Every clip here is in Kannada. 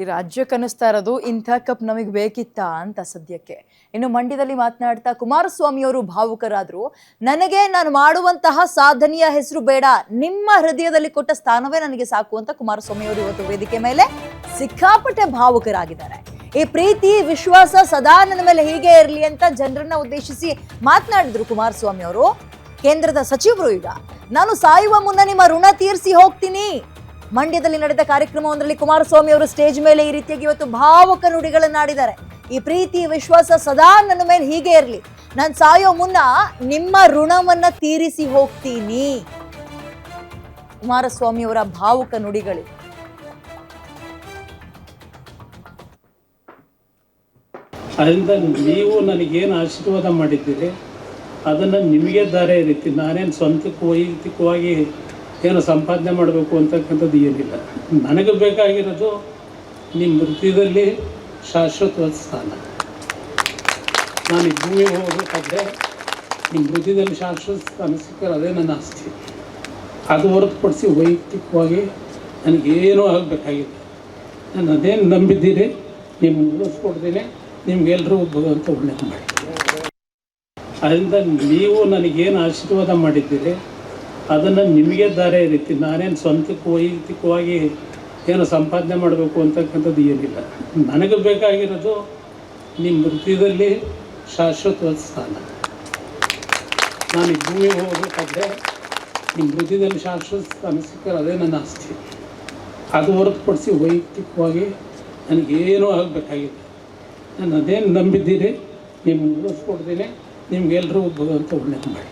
ಇಡೀ ರಾಜ್ಯಕ್ಕೆ ಅನ್ನಿಸ್ತಾ ಇರೋದು ಇಂಥ ಕಪ್ ನಮಗೆ ಬೇಕಿತ್ತಾ ಅಂತ ಸದ್ಯಕ್ಕೆ. ಇನ್ನು ಮಂಡ್ಯದಲ್ಲಿ ಮಾತನಾಡ್ತಾ ಕುಮಾರಸ್ವಾಮಿ ಅವರು ಭಾವುಕರಾದ್ರು, ನನಗೆ ನಾನು ಮಾಡುವಂತಹ ಸಾಧನೆಯ ಹೆಸರು ಬೇಡ, ನಿಮ್ಮ ಹೃದಯದಲ್ಲಿ ಕೊಟ್ಟ ಸ್ಥಾನವೇ ನನಗೆ ಸಾಕು ಅಂತ ಕುಮಾರಸ್ವಾಮಿ ಅವರು ಇವತ್ತು ವೇದಿಕೆ ಮೇಲೆ ಸಿಕ್ಕಾಪಟ್ಟೆ ಭಾವುಕರಾಗಿದ್ದಾರೆ. ಈ ಪ್ರೀತಿ, ವಿಶ್ವಾಸ ಸದಾ ನನ್ನ ಮೇಲೆ ಹೀಗೆ ಇರಲಿ ಅಂತ ಜನರನ್ನ ಉದ್ದೇಶಿಸಿ ಮಾತನಾಡಿದ್ರು ಕುಮಾರಸ್ವಾಮಿ ಅವರು. ಕೇಂದ್ರದ ಸಚಿವರು ಈಗ, ನಾನು ಸಾಯುವ ಮುನ್ನ ನಿಮ್ಮ ಋಣ ತೀರಿಸಿ ಹೋಗ್ತೀನಿ ಮಂಡ್ಯದಲ್ಲಿ ನಡೆದ ಕಾರ್ಯಕ್ರಮವೊಂದರಲ್ಲಿ ಕುಮಾರಸ್ವಾಮಿ ಅವರು ಸ್ಟೇಜ್ ಮೇಲೆ ಈ ರೀತಿಯಾಗಿ ಇವತ್ತು ಭಾವುಕ ನುಡಿಗಳನ್ನಾಡಿದ್ದಾರೆ. ಈ ಪ್ರೀತಿ, ವಿಶ್ವಾಸ ಸದಾ ನನ್ನ ಮೇಲೆ ಹೀಗೆ ಇರಲಿ. ನಾನು ಸಾಯೋ ಮುನ್ನ ನಿಮ್ಮ ಋಣವನ್ನ ತೀರಿಸಿ ಹೋಗ್ತೀನಿ. ಕುಮಾರಸ್ವಾಮಿ ಅವರ ಭಾವುಕ ನುಡಿಗಳು. ಅದರಿಂದ ನೀವು ನನಗೇನು ಆಶೀರ್ವಾದ ಮಾಡಿದ್ದೀರಿ? ಅದನ್ನು ನಿಮಗೆ ದಾರೆ ರೀತಿ ನಾನೇನು ಸ್ವಂತಕ್ಕೆ ವೈಯಕ್ತಿಕವಾಗಿ ಏನು ಸಂಪಾದನೆ ಮಾಡಬೇಕು ಅಂತಕ್ಕಂಥದ್ದು ಏನಿಲ್ಲ. ನನಗೆ ಬೇಕಾಗಿರೋದು ನಿಮ್ಮ ವೃತ್ತಿಯಲ್ಲಿ ಶಾಶ್ವತವಾದ ಸ್ಥಾನ. ನಾನು ಈ ಭೂಮಿಗೆ ಹೋಗಬೇಕಾದ್ರೆ ನಿಮ್ಮ ವೃತ್ತಿಯಲ್ಲಿ ಶಾಶ್ವತ ಸ್ಥಾನ ಸಿಕ್ಕರೆ ಅದೇ ನನ್ನ ಆಸ್ತಿ. ಅದು ಹೊರತುಪಡಿಸಿ ವೈಯಕ್ತಿಕವಾಗಿ ನನಗೇನೂ ಆಗಬೇಕಾಗಿಲ್ಲ. ನಾನು ಅದೇನು ನಂಬಿದ್ದೀರಿ ನಿಮ್ಗೆ ಉಳಿಸ್ಕೊಡ್ತೀನಿ ನಿಮ್ಗೆಲ್ಲರೂ ಭಗವಂತ ಒಳ್ಳೇದು ಮಾಡಿ ಅದರಿಂದ ನೀವು ನನಗೇನು ಆಶೀರ್ವಾದ ಮಾಡಿದ್ದೀರಿ ಅದನ್ನು ನಿಮಗೆ ದಾರೆ ರೀತಿ ನಾನೇನು ಸ್ವಂತಕ್ಕೆ ವೈಯಕ್ತಿಕವಾಗಿ ಏನು ಸಂಪಾದನೆ ಮಾಡಬೇಕು ಅಂತಕ್ಕಂಥದ್ದು ಏನಿಲ್ಲ. ನನಗೆ ಬೇಕಾಗಿರೋದು ನಿಮ್ಮ ವೃತ್ತಿಯಲ್ಲಿ ಶಾಶ್ವತವಾದ ಸ್ಥಾನ. ನಾನು ಭೂಮಿಗೆ ಹೋಗಬೇಕಾದ್ರೆ ನಿಮ್ಮ ವೃತ್ತಿಯಲ್ಲಿ ಶಾಶ್ವತ ಸ್ಥಾನ ಸಿಕ್ಕರೆ ಅದೇ ನನ್ನ ಆಸ್ತಿ. ಅದು ಹೊರತುಪಡಿಸಿ ವೈಯಕ್ತಿಕವಾಗಿ ನನಗೇನೂ ಆಗಬೇಕಾಗಿಲ್ಲ. ನಾನು ಅದೇನು ನಂಬಿದ್ದೀರಿ, ನಿಮ್ಗೆ ಉಳಿಸ್ಕೊಡ್ತೀನಿ ನಿಮ್ಗೆಲ್ಲರೂ ಭಗವಂತ ಒಳ್ಳೆಯದು ಮಾಡಿ.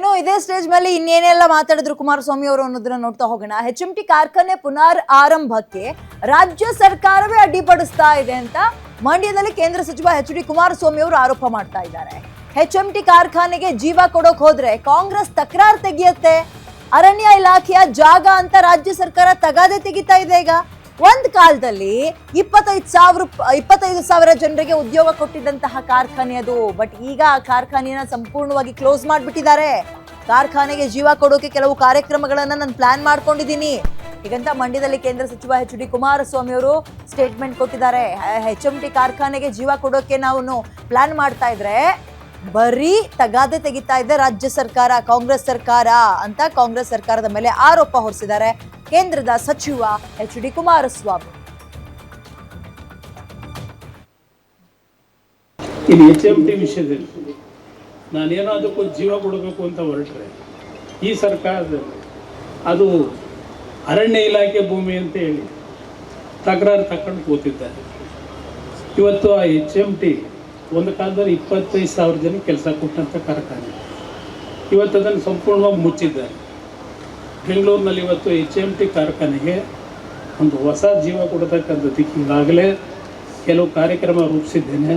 ಏನೋ ಇದೇ ಸ್ಟೇಜ್ ಮೇಲೆ ಇನ್ನೇನೆಲ್ಲ ಮಾತಾಡಿದ್ರು ಕುಮಾರಸ್ವಾಮಿ ಅವರು ಅನ್ನೋದನ್ನ ನೋಡ್ತಾ ಹೋಗೋಣ. ಎಚ್ ಎಂ ಟಿ ಕಾರ್ಖಾನೆ ಪುನರ್ ಆರಂಭಕ್ಕೆ ರಾಜ್ಯ ಸರ್ಕಾರವೇ ಅಡ್ಡಿಪಡಿಸ್ತಾ ಇದೆ ಅಂತ ಮಂಡ್ಯದಲ್ಲಿ ಕೇಂದ್ರ ಸಚಿವ ಎಚ್ ಡಿ ಕುಮಾರಸ್ವಾಮಿ ಅವರು ಆರೋಪ ಮಾಡ್ತಾ ಇದ್ದಾರೆ. ಎಚ್ ಎಂ ಟಿ ಕಾರ್ಖಾನೆಗೆ ಜೀವ ಕೊಡೋಕ್ ಹೋದ್ರೆ ಕಾಂಗ್ರೆಸ್ ತಕರಾರು ತೆಗಿಯತ್ತೆ. ಅರಣ್ಯ ಇಲಾಖೆಯ ಜಾಗ ಅಂತ ರಾಜ್ಯ ಸರ್ಕಾರ ತಗಾದೆ ತೆಗಿತಾ ಇದೆ ಈಗ. ಒಂದ್ ಕಾಲದಲ್ಲಿ ಇಪ್ಪತ್ತೈದು ಸಾವಿರ ಇಪ್ಪತ್ತೈದು ಸಾವಿರ ಜನರಿಗೆ ಉದ್ಯೋಗ ಕೊಟ್ಟಿದ್ದಂತಹ ಕಾರ್ಖಾನೆ ಅದು. ಬಟ್ ಈಗ ಆ ಕಾರ್ಖಾನೆಯನ್ನ ಸಂಪೂರ್ಣವಾಗಿ ಕ್ಲೋಸ್ ಮಾಡಿಬಿಟ್ಟಿದ್ದಾರೆ. ಕಾರ್ಖಾನೆಗೆ ಜೀವ ಕೊಡೋಕೆ ಕೆಲವು ಕಾರ್ಯಕ್ರಮಗಳನ್ನ ನಾನು ಪ್ಲಾನ್ ಮಾಡ್ಕೊಂಡಿದ್ದೀನಿ. ಈಗಂತ ಮಂಡ್ಯದಲ್ಲಿ ಕೇಂದ್ರ ಸಚಿವ ಎಚ್ ಡಿ ಕುಮಾರಸ್ವಾಮಿ ಅವರು ಸ್ಟೇಟ್ಮೆಂಟ್ ಕೊಟ್ಟಿದ್ದಾರೆ. ಎಚ್ ಎಂ ಟಿ ಕಾರ್ಖಾನೆಗೆ ಜೀವ ಕೊಡೋಕೆ ನಾವು ಪ್ಲಾನ್ ಮಾಡ್ತಾ ಇದ್ರೆ ಬರೀ ತಗಾದೆ ತೆಗಿತಾ ಇದೆ ರಾಜ್ಯ ಸರ್ಕಾರ, ಕಾಂಗ್ರೆಸ್ ಸರ್ಕಾರ ಅಂತ ಕಾಂಗ್ರೆಸ್ ಸರ್ಕಾರದ ಮೇಲೆ ಆರೋಪ ಹೊರಿಸಿದ್ದಾರೆ. ಕೇಂದ್ರದ ಸಚಿವ ಎಚ್ ಡಿ ಕುಮಾರಸ್ವಾಮಿ. ಇಲ್ಲಿ ಎಚ್ ಎಂ ಟಿ ವಿಷಯದಲ್ಲಿ ನಾನೇನಾದಕ್ಕೂ ಜೀವ ಕೊಡಬೇಕು ಅಂತ ಹೊರಟ್ರೆ ಈ ಸರ್ಕಾರದಲ್ಲಿ ಅದು ಅರಣ್ಯ ಇಲಾಖೆ ಭೂಮಿ ಅಂತ ಹೇಳಿ ತಕರಾರು ತಕೊಂಡು ಕೂತಿದ್ದಾರೆ. ಇವತ್ತು ಆ ಎಚ್ ಎಂ ಟಿ ಒಂದು ಕಾಲದಲ್ಲಿ ಇಪ್ಪತ್ತೈದು ಸಾವಿರ ಜನ ಕೆಲಸ ಕೊಟ್ಟಂಥ ಕಾರ್ಖಾನೆ. ಇವತ್ತು ಅದನ್ನು ಸಂಪೂರ್ಣವಾಗಿ ಮುಚ್ಚಿದ್ದಾರೆ. ಬೆಂಗಳೂರಿನಲ್ಲಿ ಇವತ್ತು ಎಚ್ ಎಂ ಟಿ ಕಾರ್ಖಾನೆಗೆ ಒಂದು ಹೊಸ ಜೀವ ಕೊಡತಕ್ಕಂಥ ಈಗಾಗಲೇ ಕೆಲವು ಕಾರ್ಯಕ್ರಮ ರೂಪಿಸಿದ್ದೇನೆ.